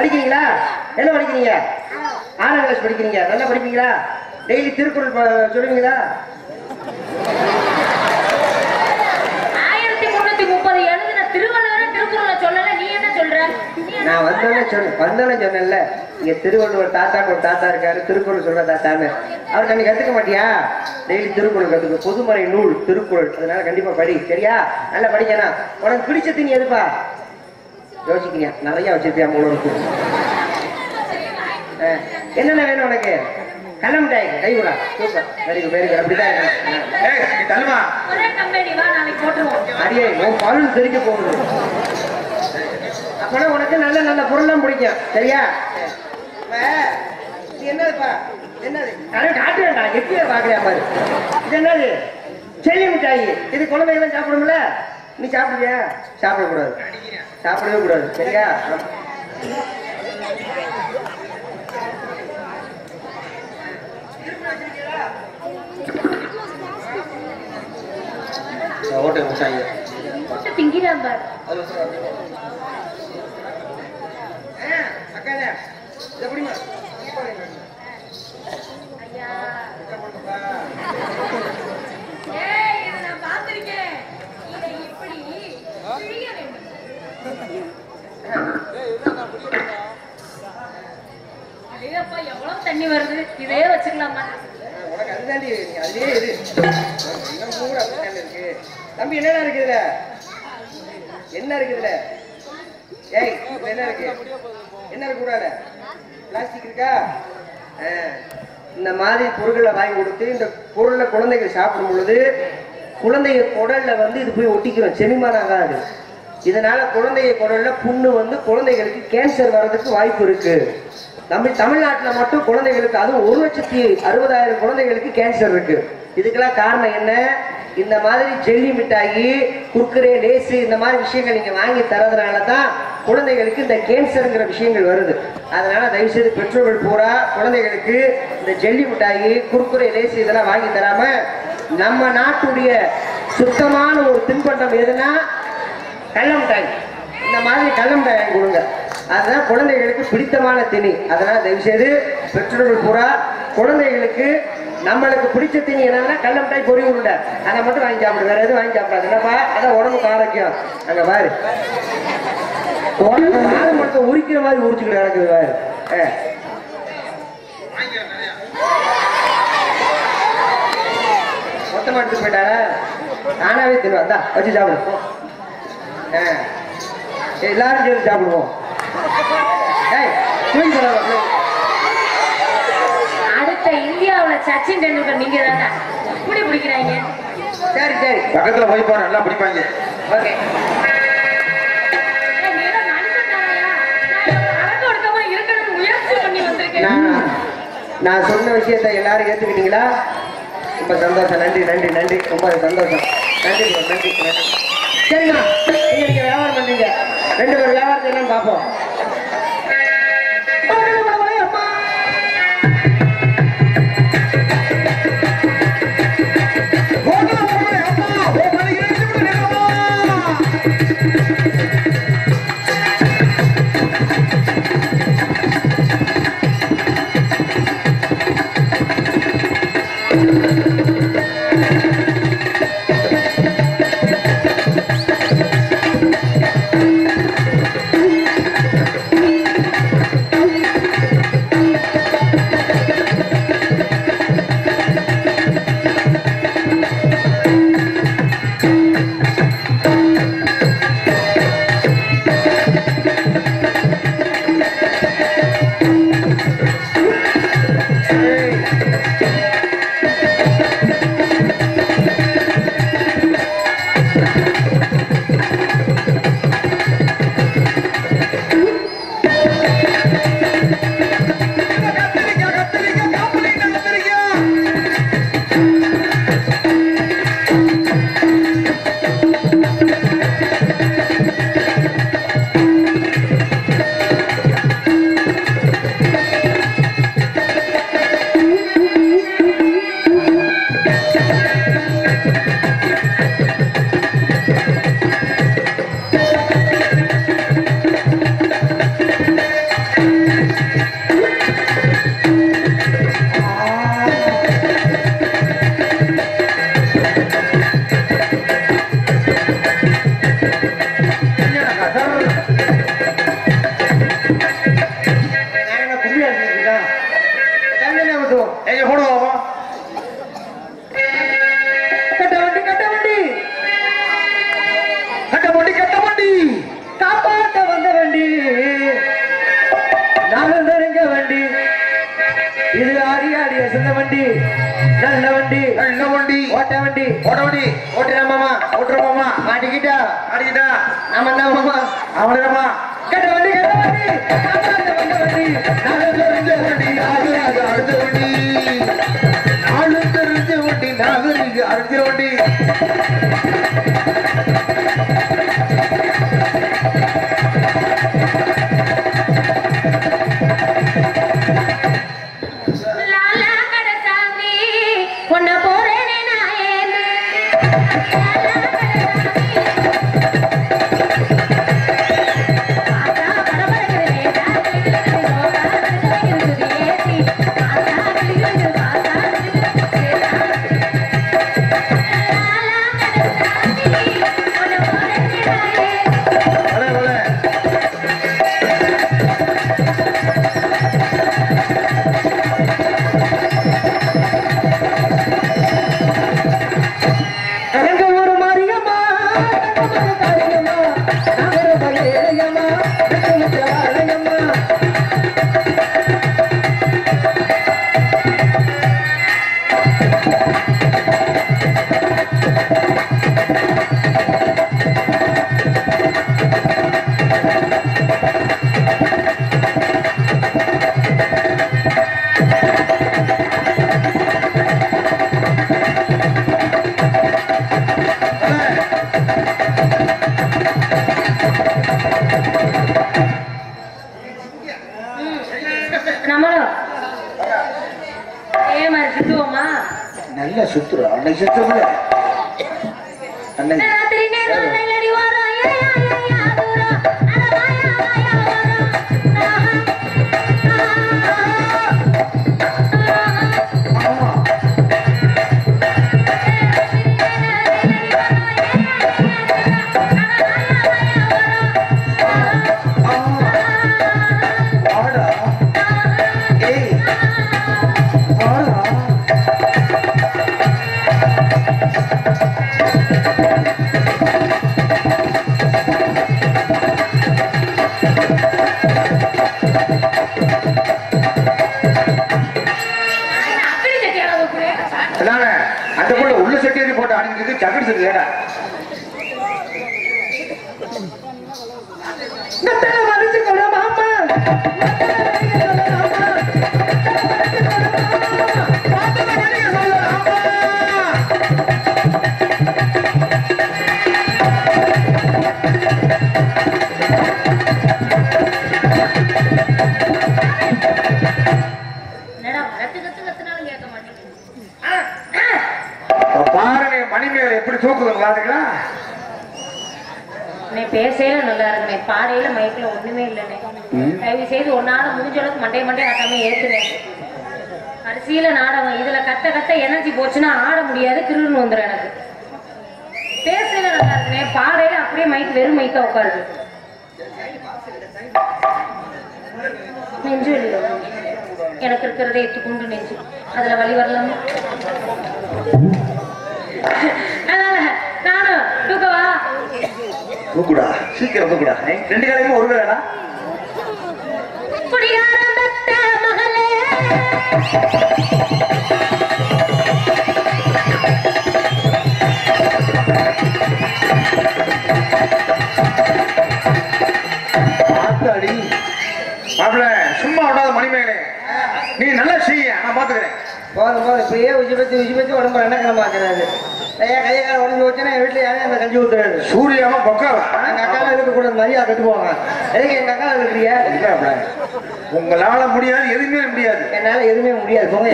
படிக்கிறீங்களா? என்ன படிக்கிறீங்க? ஆறாம் கிளாஸ் படிக்கிறீங்க. நல்லா படிப்பீங்களா? டெய்லி திருக்குறள் சொல்லுவீங்களா? ஆயிரத்தி முன்னூத்தி முப்பது எழுதின திருவள்ளுவரை திருக்குறளை சொல்லல. நீ என்ன சொல்ற? நீ என்ன நான் வந்தோடனே சொன்னேன் வந்தோடனே சொன்னேன்ல. இங்க திருவள்ளுவர் தாத்தாக்கு ஒரு தாத்தா இருக்காரு. திருக்குறள் சொல்ற தாத்தான்னு. அவர் நீ கத்துக்க மாட்டியா? டெய்லி திருக்குறள் கத்துக்க. பொதுமறை நூல் திருக்குறள். அதனால கண்டிப்பா படி. சரியா? நல்லா படிக்கணும். உனக்கு பிடிச்ச தீனி எதுப்பா? யோசிக்கிறீங்க நிறைய வச்சிருப்பியா உங்களுக்கு அஹ், என்னென்ன வேணும் உனக்கு? கள்ளமிட்டாய் கை விடா super. Very good very good அப்படிதான் இருக்கணும். தள்ளுமா? அடியே உன் பலன் தெரிக்க போகுது. அப்பனா உனக்கு நல்ல நல்ல பொருள்லாம் பிடிக்கும். சரியா? இது என்னதுப்பா? என்னது? அதான் காட்டுவேன்டா எப்படியா பாக்குறியா பாரு. இது என்னது? செல்லி மிட்டாய். இது குழந்தைகளாம் சாப்பிடும்ல? நீ சாப்பிடுவியா? சாப்பிடக்கூடாது சாப்பிடவே கூடாது. சரியா? ஓட்டை பாரு. அக்கா எப்படிமா ஐயா ஏய் இதை நான் பார்த்திருக்கேன் இதை இப்படி பிழிய வேண்டும் அடேயப்பா எவ்வளவு தண்ணி வருது இதே வச்சுக்கலாமா? உனக்கு அதுதாண்டி நீ கூட இருக்கு? தம்பி என்னடா இருக்குதுல என்ன இருக்குதுல ஏய் என்ன இருக்கு? என்ன இருக்கு கூடாது பிளாஸ்டிக் இருக்கா? ஆ, இந்த மாதிரி பொருட்களை வாங்கி கொடுத்து இந்த பொருளை குழந்தைகள் சாப்பிடும் பொழுது குழந்தைங்க குடல்ல வந்து இது போய் ஒட்டிக்கிறோம். செரிமானம் ஆகாது. இதனால குழந்தைய குடல்ல புண்ணு வந்து குழந்தைகளுக்கு கேன்சர் வர்றதுக்கு வாய்ப்பு இருக்கு. நம்ம தமிழ்நாட்டுல மட்டும் குழந்தைகளுக்கு அதுவும் ஒரு லட்சத்தி அறுபதாயிரம் குழந்தைகளுக்கு கேன்சர் இருக்கு. இதுக்கெல்லாம் காரணம் என்ன? இந்த மாதிரி ஜெல்லி மிட்டாயி குர்குரே லேசு இந்த மாதிரி விஷயங்கள் நீங்க வாங்கி தரதுனால தான் குழந்தைகளுக்கு இந்த கேன்சருங்கிற விஷயங்கள் வருது. அதனால தயவு செய்து பெற்றோர்கள் பூரா குழந்தைகளுக்கு இந்த ஜெல்லி மிட்டாயி குர்குரே லேசு இதெல்லாம் வாங்கி தராம நம்ம நாட்டுடைய சுத்தமான ஒரு தின்பண்டம் எதுனா கள்ளம் டாய் இந்த மாதிரி கள்ளம் டாய் கொடுங்க. அதுதான் குழந்தைகளுக்கு பிடித்தமான திணி. அதனால் தயவு செய்து பெற்றோர்கள் பூரா குழந்தைகளுக்கு நம்மளுக்கு பிடிச்ச திணி என்னன்னா கடல மிட்டாய் பொறி உருண்டை. அதை மட்டும் வாங்கி சாப்பிடு. வேற எதுவும் வாங்கி சாப்பிடாது. என்னப்பா? அதான் உடம்புக்கு ஆரோக்கியம். அங்கே பாரு. உடம்பு மட்டும் உரிக்கிற மாதிரி உரிச்சுக்கிட்டு நடக்குது பாரு. மொத்தமாக எடுத்து போயிட்டாரா நானாவே தின்னுவேன். அதான் வச்சு சாப்பிடு. எல்லாரும் சேர்ந்து சாப்பிடுவோம். அடுத்த இந்தியாவுல சச்சின் டெண்டுல்கர் நீங்க தானே இப்படி பிடிக்கிறாங்க. சரி சரி. பக்கத்துல போய் பாரு நல்லா பிடிப்பாங்க. ஓகே? நான் சொன்ன விஷயத்தை எல்லாரும் ஏத்துக்கிட்டீங்களா? ரொம்ப சந்தோஷம். நன்றி நன்றி நன்றி. ரொம்ப சந்தோஷம். நன்றி நன்றி. நன்றி நீங்க வியாபாரம் பண்றீங்க ரெண்டு பேரும் வியாபாரத்தை என்னன்னு பார்ப்போம். இது ஆடி ஆடி சொந்த வண்டி நல்ல வண்டி நல்ல வண்டி. ஓட்ட வண்டி. ஓட வண்டி. ஓட்டுறா மாமா. ஓட்டுறோமா மாட்டிக்கிட்டா? அடிக்கிட்டா நாம தான் மாமா. அவனுமா கட்ட வண்டி கட்ட வண்டி. வந்த வண்டி தெரிஞ்ச வண்டி. ஆடி ஆடி அடுத்த வண்டி. ஆளு தெரிஞ்ச வண்டி நாகரிக அடுத்த வண்டி. நம்மளும் ஏ மாதிரி சுத்துவோமா? நல்ல சுத்துறோம் அன்னைக்கு சுத்தல. அன்னைக்கு. சக்கடி செட்டு ஏடா நட்டல மாமா நீ பேசையில நல்லா இருக்குனே பாடையில மைக்ல ஒண்ணுமே இல்லைனே தயவு செய்து ஒன்னால முடிஞ்ச அளவுக்கு மண்டை மண்டை ஆட்டாம ஏத்துனேன் நாடகம். இதுல கத்த கத்த எனர்ஜி போச்சுன்னா ஆட முடியாது கிருன்னு வந்துடும் எனக்கு. பேசையில நல்லா இருக்குனே பாடையில அப்படியே மைக் வெறும் மைக்கா உட்காருது. நெஞ்சு இல்லையோ எனக்கு இருக்கிறதே நெஞ்சு. அதுல வழி வரலாமா? தூக்கவா தூக்குடா சீக்கிரம் தூக்குடா ரெண்டு காலையுமே ஒரு மாப்பிள சும்மா விடாத மணிமேகலை. நீ நல்லா செய்ய நான் பாத்துக்கிறேன் போதும் போதும் இப்படியே உச்சி பத்தி உச்சி பத்தி உடம்பு என்ன கிளம்பாக்குறாரு ஐயா கையை கால உடஞ்சு வச்சுன்னா என் வீட்டுல யாரும் அந்த கஞ்சி ஊத்துறாரு சூர்யாவா பொக்காவா எங்க அக்கால இருக்க கூடாது மரியாதை கட்டு போவாங்க எதுக்கு எங்க அக்கா இருக்கிறீங்க இல்ல மாப்பிள, உங்களால முடியாது எதுவுமே முடியாது. என்னால எதுவுமே முடியாது போங்க.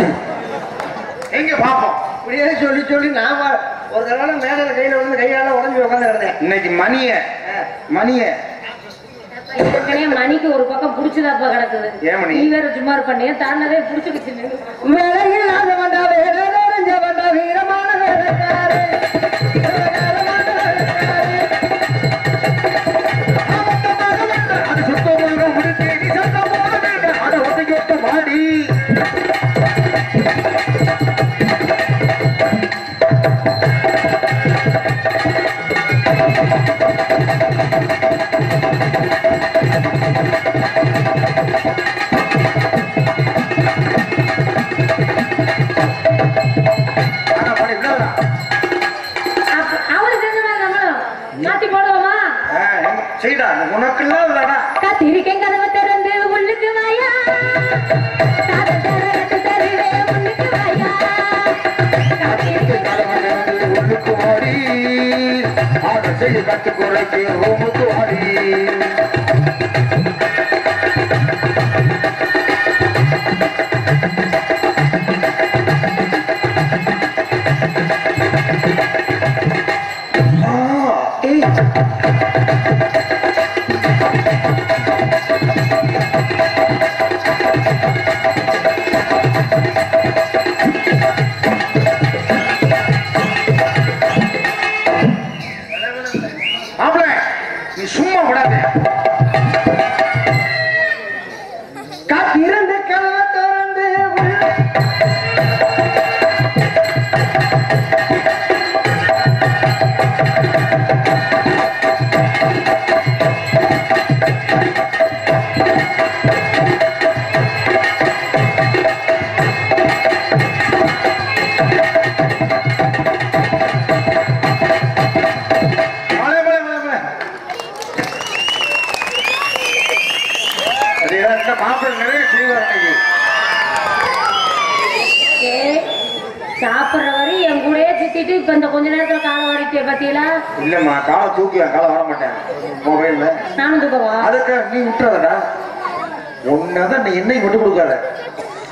எங்க பாப்போம் இப்படியே சொல்லி சொல்லி நான் வா- ஒரு தடவை மேல கையில வந்து கையால உடஞ்சு உட்காந்து கிடந்தேன் இன்னைக்கு மணிய மணிய. ஏற்கனவே மணிக்கு ஒரு பக்கம் புடிச்சுதாப்பா கிடக்குது. ஏன் மணி? நீ வேற சும்மா இருப்பண்ணே தானதே புடிச்சுக்கிச்சு வேலையில்லாத Hare ஆட செய்ய கட்டு குறைக்கு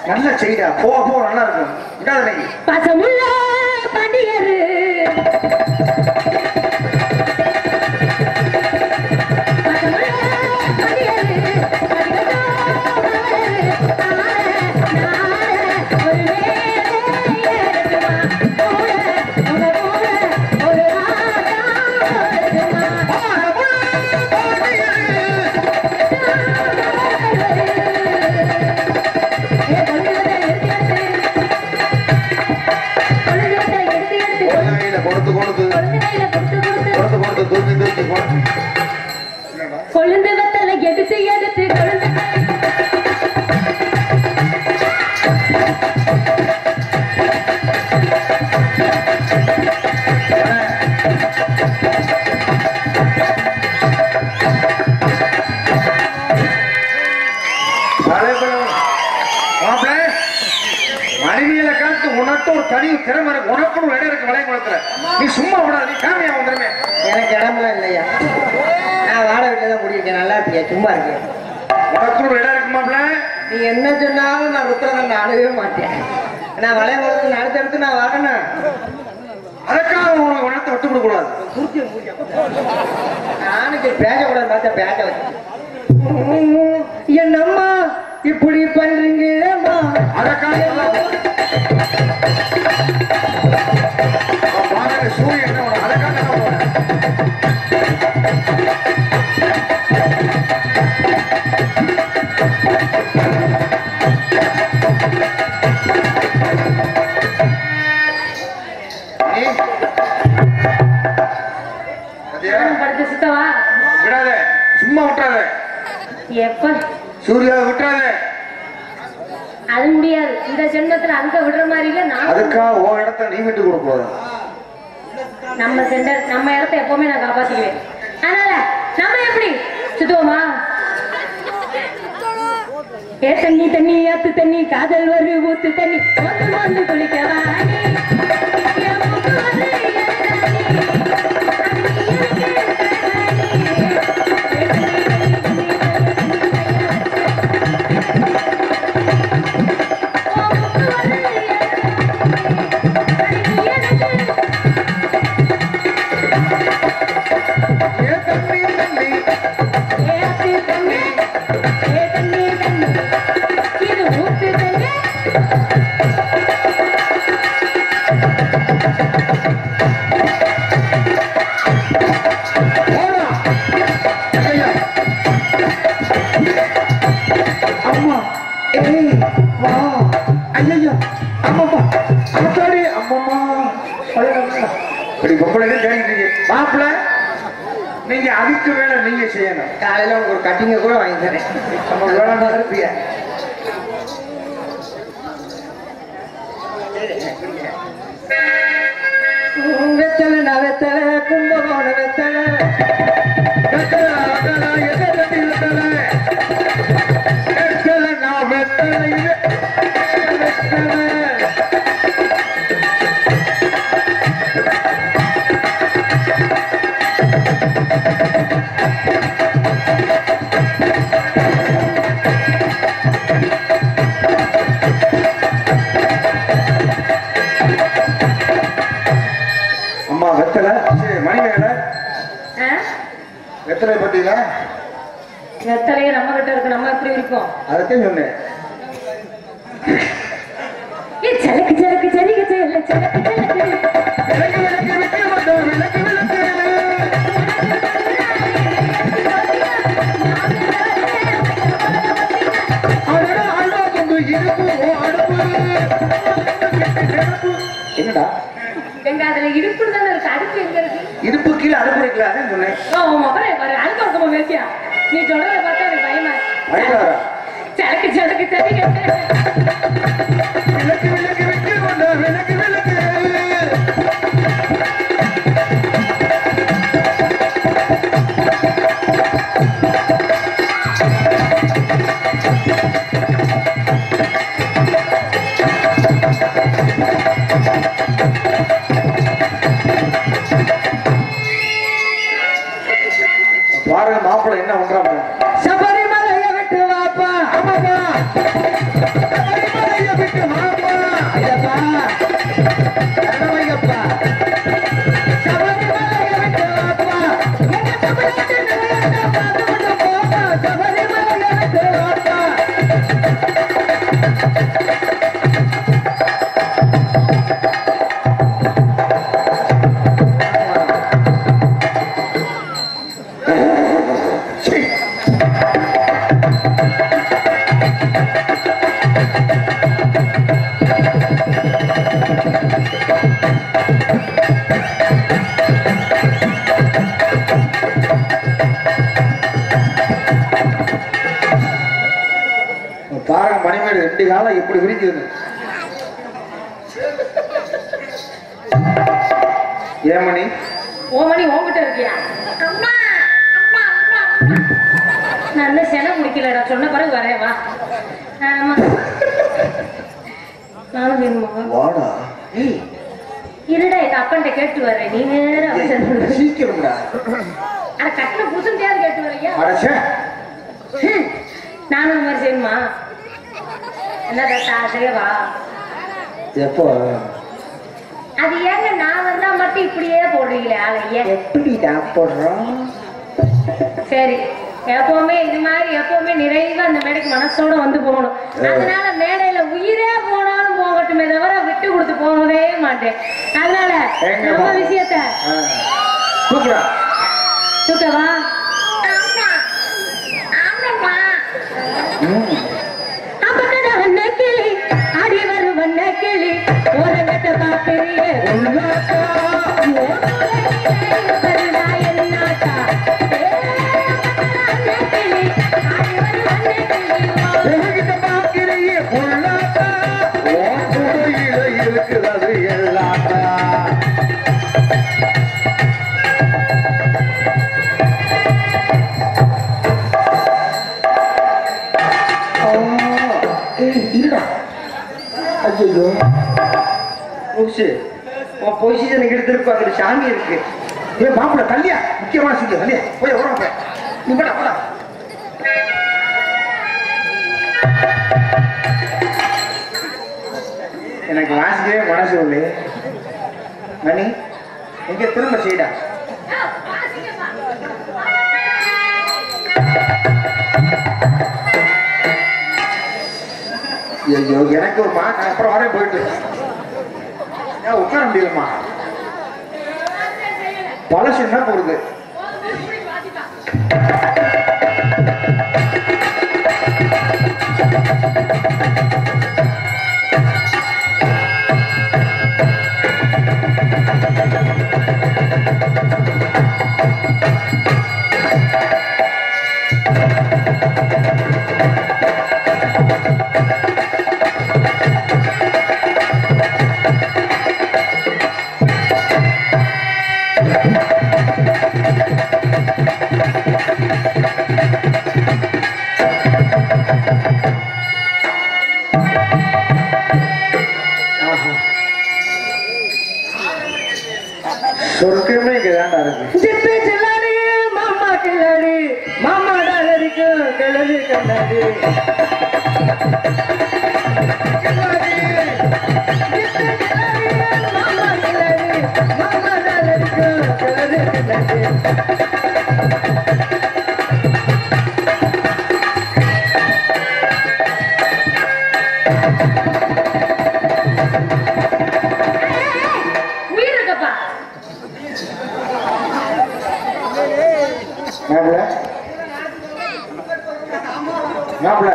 நல்ல செய்டா. போ போ நல்லா இருக்கும். விடாத இருக்கியா சும்மா இருக்கேன் உனக்கு ஒரு இடம் இருக்கு மாப்பிள்ள நீ என்ன சொன்னாலும் நான் ருத்ரகண்ட அணுகவே மாட்டேன். நான் வளைய குளத்துக்கு அடுத்தடுத்து நான் வரணும் அதுக்காக உனக்கு உனத்தை விட்டு கொடுக்க கூடாது நானுக்கு பேசக்கூடாது பார்த்தா பேச வச்சு என்னம்மா இப்படி பண்றீங்கம்மா அதுக்காக பாருங்க சூரியன் என்ன சும்மா விட்டுறாத. அது முடியாது. இந்த ஜென்மத்துல அங்க விடுற மாதிரி இல்ல நான் அதுக்காக உன் இடத்த நீ விட்டு கொடுக்க நம்ம சென்டர் நம்ம இடத்த எப்பவுமே நான் காப்பாத்திக்குவேன். அதனால நம்ம எப்படி? சுத்துவோமா ஏ தண்ணி தண்ணி ஆத்து தண்ணி காதல் வரு ஊத்து தண்ணி வந்து வந்து குளிக்கவா Thank you. நீங்க அதுக்கு வேலை நீங்க செய்யணும். காலையில உங்களுக்கு ஒரு கட்டிங்க கூட வாங்கி தரேன். நம்ம வேலை இருப்பிய வெத்தலை நான் வெத்தலை கும்பகோண வெத்தலை. வெத்தலை அதலா எதிர வெத்தலை. வெத்தலை நான் வெத்தலை வெத்தலை. மணிமேகலை. ஆ? வெத்தலை பட்டீங்களா எத்தனையோ நம்ம கிட்ட இருக்கு நம்ம எப்படி இருக்கோம்? அதைத்தான் சொன்னேன். சலக்கு சலக்கு சலிக்க சலக்கு சலக்கு என்னடா? எங்க அதுல இடுப்பு தானே இருக்கு? அடுப்பு எங்க இருக்கு? இடுப்பு கீழே அடுப்பு இருக்குல்ல அதான் சொன்னேன். உன் முகரை பாரு அழுக்க பக்கமா பேசியா? நீ சொல்றத பார்த்தா எனக்கு பயமா பயக்காரா சலக்கு சலக்கு சலிக்க. விளக்கு விளக்கு விட்டு வந்தோம் விளக்கு விளக்கு. பாருங்க மணிமேடு ரெண்டு காலம் எப்படி விரிக்குது ஏமணி ஓமணி உன்கிட்ட இருக்கியா? இன்னும் செனை முடிக்கலடா சொன்ன பிறகு வரேன் வா. நானும் வேணுமா? வாடா. இருடா எங்க அப்பன்ட்ட கேட்டு வரேன் நீ அவசரம் சீக்கிரம்டா. அட கட்டின புதுசு தேவை கேட்டு வரையா நானும் இந்த மாதிரி செய்யணுமா? என்ன தாத்தா செய்யவா எப்போ? அது ஏங்க நான் வந்தா மட்டும் இப்படியே போடுறீங்களே ஆளைய எப்படிடா போடுறோம்? சரி எப்பவுமே இது மாதிரி எப்பவுமே நிறைவா அந்த மேடைக்கு மனசோட வந்து போகணும். அதனால மேடையில உயிரே போனாலும் போகட்டுமே தவிர விட்டு கொடுத்து போகவே மாட்டேன். அதனால நம்ம விஷயத்த தூக்குடா. சுத்தவா ம். அப்பக்கட வண்ண கிளி ஆடி வரும் வண்ண கிளி ஓரங்கட்ட பாப்பிரியே உள்ளாத்தா. ஆ. மூச்சு உன் பொசிஷனுக்கு எடுத்திருப்பா அதுல சாமி இருக்கு ஏ மாப்பிள்ள கல்யா முக்கியமான சிங்க கல்யா போய் போய் நீ போடா போடா எனக்கு வாசிக்கவே மனசு உள்ளே மணி? இங்க திரும்ப செய்டா. ஐயோ எனக்கு ஒரு மா அப்புறம் வரேன் போயிட்டு. ஏன் உட்கார முடியலம்மா? பழசு என்ன போடுது? Thank you. மாப்பிள்ள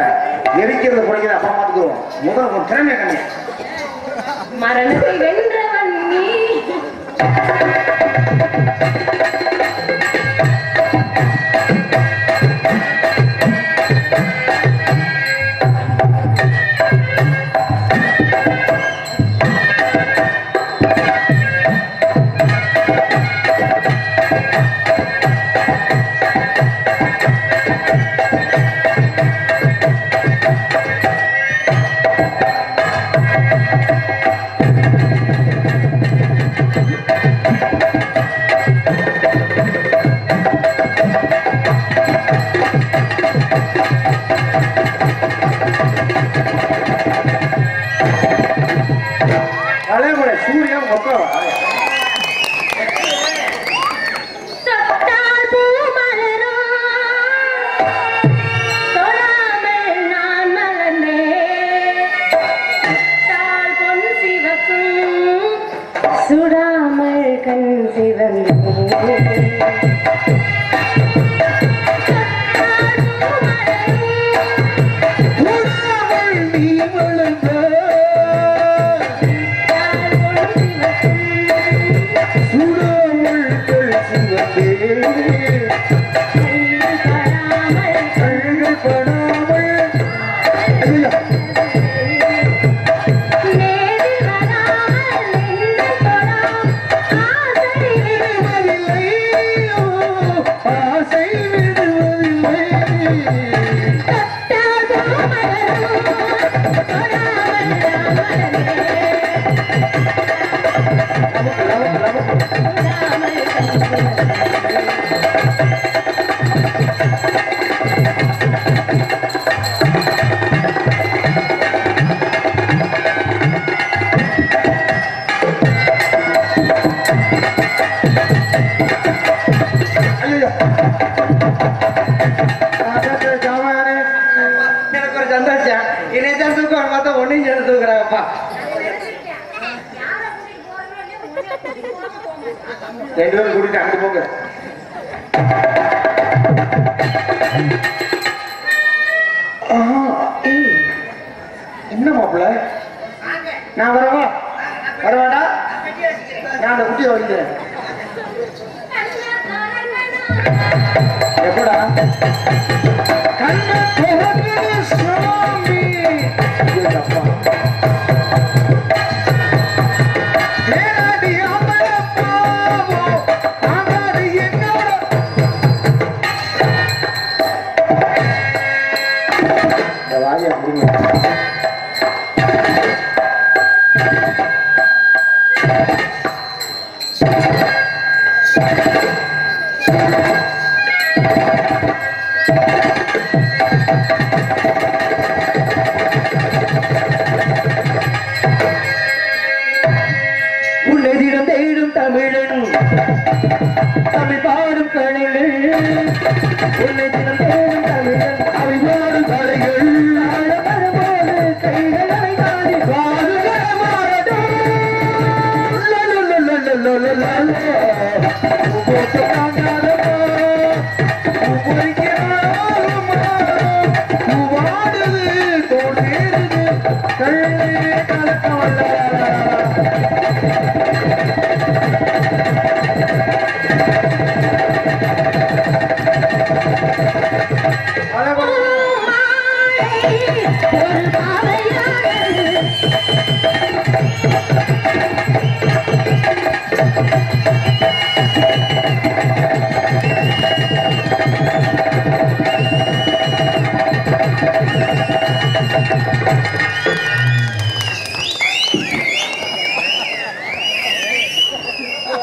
எரிக்கிறது குறைக்கிற அப்பா பார்த்துக்குவோம் முதல்ல உன் திறமைய கண்ணு மரணத்தை வென்றவன் நீ. 在这儿还。நான் வரவா? வரவாடா? நான் அந்த குட்டியை வலிக்கிறேன் எப்படா? கண்ணு சாமி கல்லே கலக்கவல்ல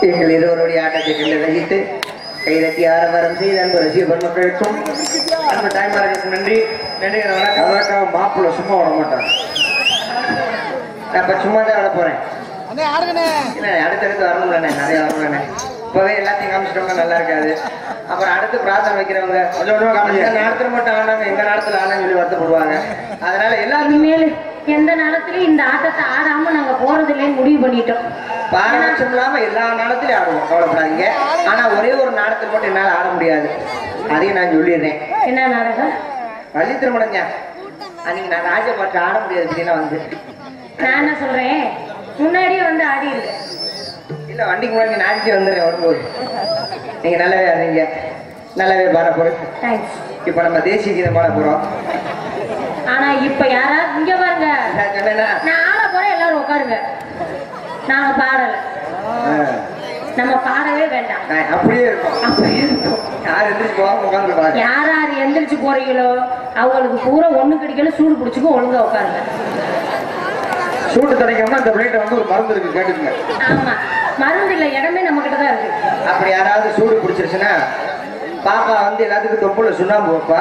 எங்கள் இருவருடைய ஆட்டத்தை கண்டு ரசித்து கைதட்டி ஆரவாரம் செய்த அன்பு ரசிக பெருமக்களுக்கும் அன்பு தாய்மார்களுக்கும் நன்றி. நன்றி வணக்கம். அதற்காக மாப்பிள்ள சும்மா வர மாட்டாங்க நான் இப்ப சும்மா தான் விட போறேன். இல்ல அடுத்தடுத்து வரணும்லண்ணே நிறைய வரணும்லண்ணே இப்பவே எல்லாத்தையும் காமிச்சிட்டோம்னா நல்லா இருக்காது. அப்புறம் அடுத்து பிரார்த்தனை வைக்கிறவங்க கொஞ்சம் கொஞ்சமா காமிங்க. அந்த நேரத்துல மட்டும் ஆனாங்க எங்க நேரத்துல ஆனான்னு சொல்லி வருத்தப்படுவாங்க. அதனால இனிமேல் எந்த நேரத்திலயும் இந்த ஆட்டத்தை ஆடாம நாங்க போறது இல்லைன்னு முடிவு பண்ணிட்டோம். பாரபட்சம் இல்லாம எல்லா நாடத்திலயும் ஆடுவோம். கவலைப்படாதீங்க. ஆனா ஒரே ஒரு நாடத்தில் மட்டும் என்னால ஆட முடியாது. அதையும் நான் சொல்லிடுறேன். என்ன நாடகம்? வள்ளி திருமணங்க அன்னைக்கு நான் ராஜபாட்டு ஆட முடியாது அப்படின்னா வந்து. நான் என்ன சொல்றேன்? முன்னாடியே வந்து ஆடி இருக்கு இல்ல வண்டிக்கு முன்னாடி நாளைக்கு வந்துடுறேன் வரும்போது. நீங்க நல்லாவே ஆடுறீங்க. நல்லாவே பாட போறேன் இப்ப நம்ம தேசிய கீதம் பாட போறோம். ஆனா இப்ப யாராவது இங்க பாருங்க. நான் ஆட போறேன் எல்லாரும் உட்காருங்க. நாங்க பாடல. நம்ம பாடவே வேண்டாம். அப்படியே இருக்கும். அப்படியே இருக்கும். யார் எந்திரிச்சு போகாம உட்காந்து யார் யார் எந்திரிச்சு போறீங்களோ அவங்களுக்கு பூரா ஒண்ணு கிடைக்கல சூடு பிடிச்சுக்கும் ஒழுங்கா உட்காருங்க. சூட்டு தணிக்கணும்னா இந்த பிளேட்டை வந்து ஒரு மருந்து இருக்கு கேட்டுக்குங்க. ஆமா. மருந்து இல்ல இடமே நம்ம கிட்ட தான் இருக்கு. அப்படி யாராவது சூடு பிடிச்சிருச்சுன்னா பாப்பா வந்து எல்லாத்துக்கும் தொப்புல சுண்ணாம்பு வைப்பா.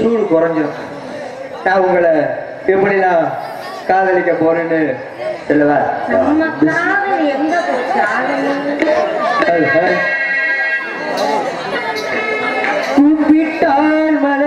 சூடு குறைஞ்சிரும். நான் உங்களை எப்படிலாம் காதலிக்க போறேன்னு சொல்லுவா. கூப்பிட்டால் மன